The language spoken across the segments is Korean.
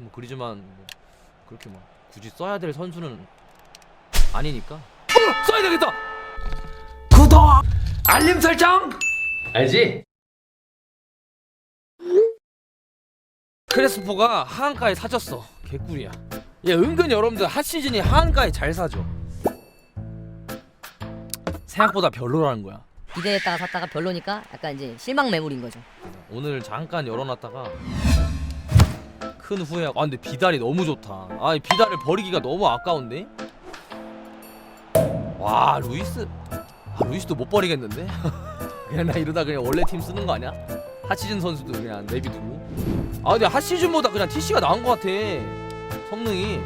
뭐 그리지만 뭐 그렇게 뭐 굳이 써야 될 선수는 아니니까. 어! 써야 되겠다! 구독! 알림 설정! 알지? 크레스포가 하한가에 사졌어. 개꿀이야. 얘 은근 여러분들 핫 시즌이 하한가에 잘 사죠. 생각보다 별로라는 거야. 기대했다가 샀다가 별로니까 약간 이제 실망 매물인 거죠. 오늘 잠깐 열어놨다가 큰 후회하고. 아 근데 비달이 너무 좋다. 아이 비달을 버리기가 너무 아까운데? 와 루이스. 아 루이스도 못 버리겠는데? 그냥 나 이러다 그냥 원래 팀 쓰는 거 아니야? 핫시즌 선수도 그냥 내비두고. 아 근데 핫시즌보다 그냥 TC가 나은 거 같아. 성능이.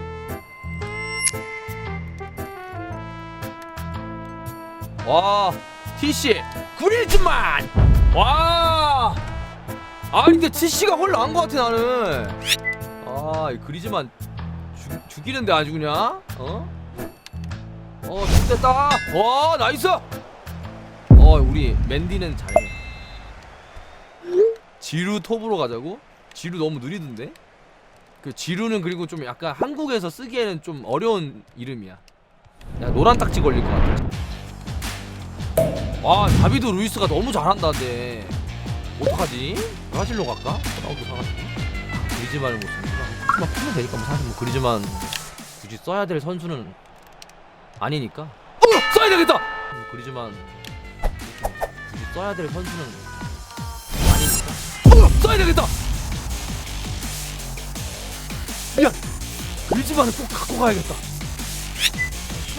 와 TC 구리즈만. 와. 아 근데 TC가 훨 나은 것 같아 나는 아이 그리즈만 죽, 죽이는데 아주 그냥 어? 어 죽됐다 와 나이스 어 우리 맨디는 잘해 지루 톱으로 가자고? 지루 너무 느리던데? 그 지루는 그리고 좀 약간 한국에서 쓰기에는 좀 어려운 이름이야 야 노란 딱지 걸릴 것 같아 와 다비드 루이스가 너무 잘한다 근데 어떡하지? 브라질로 갈까? 라운드 사가지고 그리즈만을 못 쓰는구나 막 풀면 되니까 뭐 사실 뭐 그리즈만 굳이 써야 될 선수는 아니니까 어! 써야 되겠다! 뭐 그리즈만 굳이 써야 될 선수는 아니니까 어! 써야 되겠다! 야! 그리즈만을 꼭 갖고 가야겠다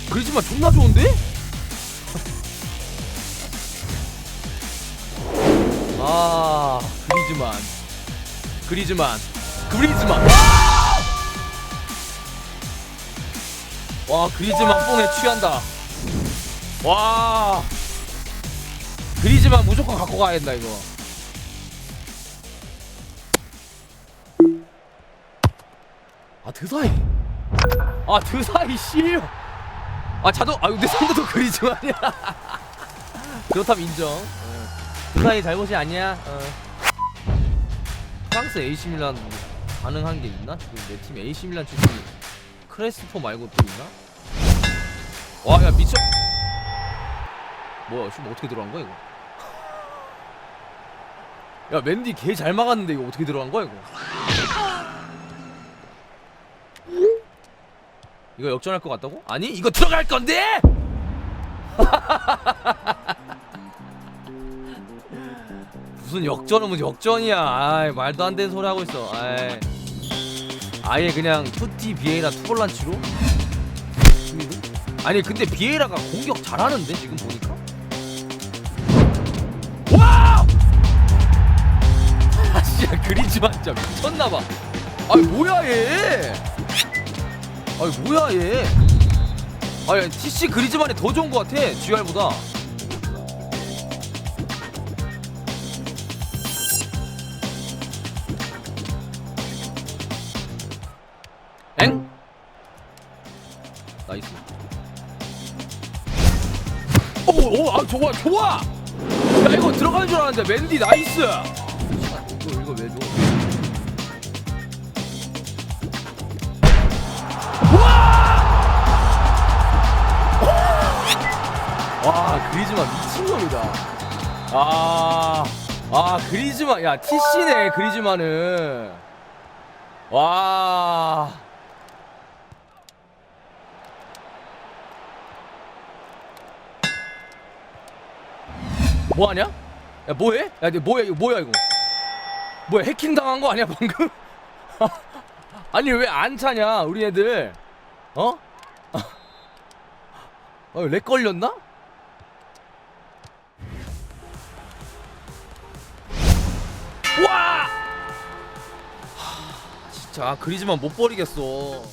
그리즈만 존나 좋은데? 아 그리즈만 그리즈만 그리즈만 와, 와 그리즈만 뽕에 취한다. 와. 그리즈만 무조건 갖고 가야겠다 이거. 아 드사이. 아 드사이 씨아 자도 아 근데 상대도 그리즈만이야. 그렇다면 인정. 어. 드사이 잘못이 아니야. 어. 프랑스 AC 밀란 뭐 가능한 게 있나? 지금 내 팀 AC 밀란 출신이 크레스포 말고 또 있나? 와 야 미쳐 뭐야 지금 어떻게 들어간 거야 이거 야 맨디 개 잘 막았는데 이거 어떻게 들어간 거야 이거 이거 역전할 것 같다고? 아니 이거 들어갈 건데 무슨 역전은 무슨 역전이야. 아이 말도 안 되는 소리 하고 있어. 아이. 아예 그냥 투티 비에이라 투볼란치로 아니 근데 비에이라가 공격 잘하는데 지금 보니까? 와우! 아씨야 그리지만 진짜 미쳤나봐. 아이 뭐야 얘? 아이 뭐야 얘? 아니 TC 그리즈만이 더 좋은 것 같아 GR보다 오, 오, 아 좋아, 좋아. 야 이거 들어가는 줄 알았는데 맨디 나이스. 이거 이거 왜 줘? 와! 와 그리즈만 미친놈이다. 아, 아 그리즈만, 야 TC네 그리즈만은. 와. 뭐 하냐? 야 뭐해? 야너 뭐야 이거 뭐야 이거? 뭐야 해킹 당한 거 아니야 방금? 아니 왜 안 차냐 우리 애들? 어? 어, 렉 걸렸나? 와! 하, 진짜 아, 그리지만 못 버리겠어.